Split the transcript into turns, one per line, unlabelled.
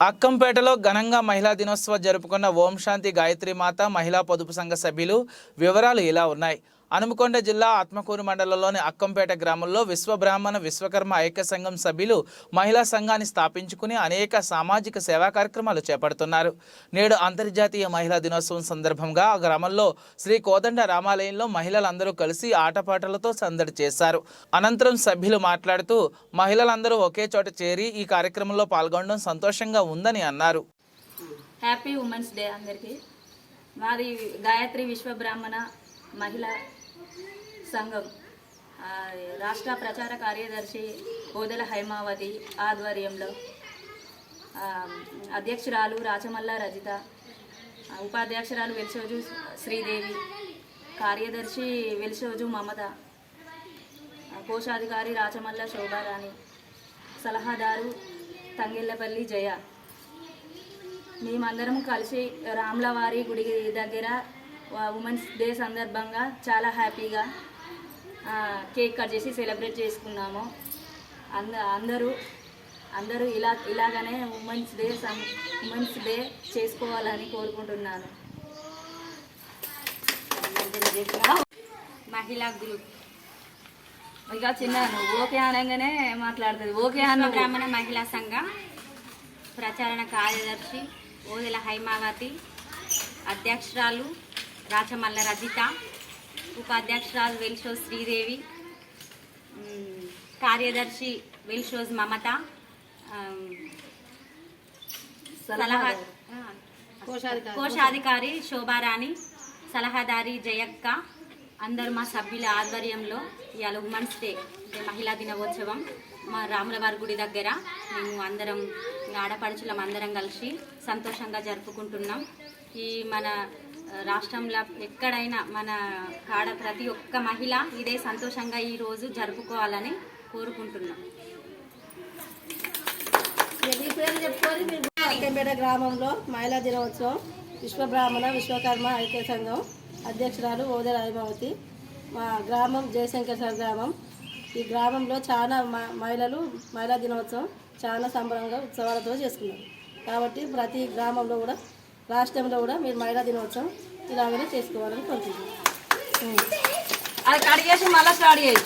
అక్కంపేటలో ఘనంగా మహిళా దినోత్సవం జరుపుకున్న ఓం శాంతి గాయత్రి మాత మహిళా పొదుపు సంఘ సభ్యులు వివరాలు ఇలా ఉన్నాయి. హనుమకొండ జిల్లా ఆత్మకూరు మండలంలోని అక్కంపేట గ్రామంలో విశ్వబ్రాహ్మణ విశ్వకర్మ ఐక్య సంఘం సభ్యులు మహిళా సంఘాన్ని స్థాపించుకుని అనేక సామాజిక సేవా కార్యక్రమాలు చేపడుతున్నారు. నేడు అంతర్జాతీయ మహిళా దినోత్సవం సందర్భంగా ఆ గ్రామంలో శ్రీ కోదండ రామాలయంలో మహిళలందరూ కలిసి ఆటపాటలతో సందడి చేశారు. అనంతరం సభ్యులు మాట్లాడుతూ మహిళలందరూ ఒకే చోట చేరి ఈ కార్యక్రమంలో పాల్గొనడం సంతోషంగా ఉందని అన్నారు.
హ్యాపీ ఉమెన్స్ డే అందరికీ. మాది గాయత్రి విశ్వ బ్రాహ్మణ మహిళా సంఘం రాష్ట్ర ప్రచార కార్యదర్శి ఓదెల హైమావతి ఆధ్వర్యంలో అధ్యక్షురాలు రాచమల్ల రజిత ఉపాధ్యక్షురాలు వెలిసోజు శ్రీదేవి కార్యదర్శి వెలిసోజు మమత కోశాధికారి రాచమల్ల శోభారాణి సలహాదారు తంగెల్లపల్లి జయ. మేమందరం కలిసి రాములవారి గుడి దగ్గర ఉమెన్స్ డే సందర్భంగా చాలా హ్యాపీగా కేక్ కట్ చేసి సెలబ్రేట్ చేసుకున్నాము. అంద అందరూ అందరూ ఇలా ఇలాగనే ఉమెన్స్ డే ఉమెన్స్ డే చేసుకోవాలని కోరుకుంటున్నాను.
మహిళా గ్రూప్
ఇక చిన్న ఓకే అనగానే మాట్లాడుతుంది. ఓకే అన్న
బ్రాహ్మణ మహిళా సంఘం ప్రచారణ కార్యదర్శి ఓదెల హైమావతి అధ్యక్షురాలు రాచమల్ల రజిత ఉపాధ్యక్షురాలు వెల్షోజ్ శ్రీదేవి కార్యదర్శి వెల్షోజ్ మమత సలహా కోశాధికారి. శోభారాణి సలహాదారి జయక్క అందరు మా సభ్యుల ఆధ్వర్యంలో ఇవాళ ఉమెన్స్ డే మహిళా దినోత్సవం మా రాములవారి గుడి దగ్గర. మేము అందరం ఆడపడుచులం అందరం కలిసి సంతోషంగా జరుపుకుంటున్నాం. ఈ మన రాష్ట్రంలో ఎక్కడైనా మన కాడ ప్రతి ఒక్క మహిళ ఇదే సంతోషంగా ఈరోజు జరుపుకోవాలని కోరుకుంటున్నాం.
అక్కంపేట గ్రామంలో మహిళా దినోత్సవం విశ్వబ్రాహ్మణ విశ్వకర్మ ఐక్య సంఘం అధ్యక్షురాలు ఓదెల హైమావతి మా గ్రామం జయశంకర్ గ్రామం. ఈ గ్రామంలో చాలా మ- మహిళలు మహిళా దినోత్సవం చాలా సంబరంగా ఉత్సవాలతో చేసుకున్నారు. కాబట్టి ప్రతి గ్రామంలో కూడా రాష్ట్రంలో కూడా మీరు మహిళా దినోత్సవం ఇలాగనే చేసుకోవాలని కోరుకుంటున్నాను
అది కడిగేసి మళ్ళీ స్టార్ట్ చేసి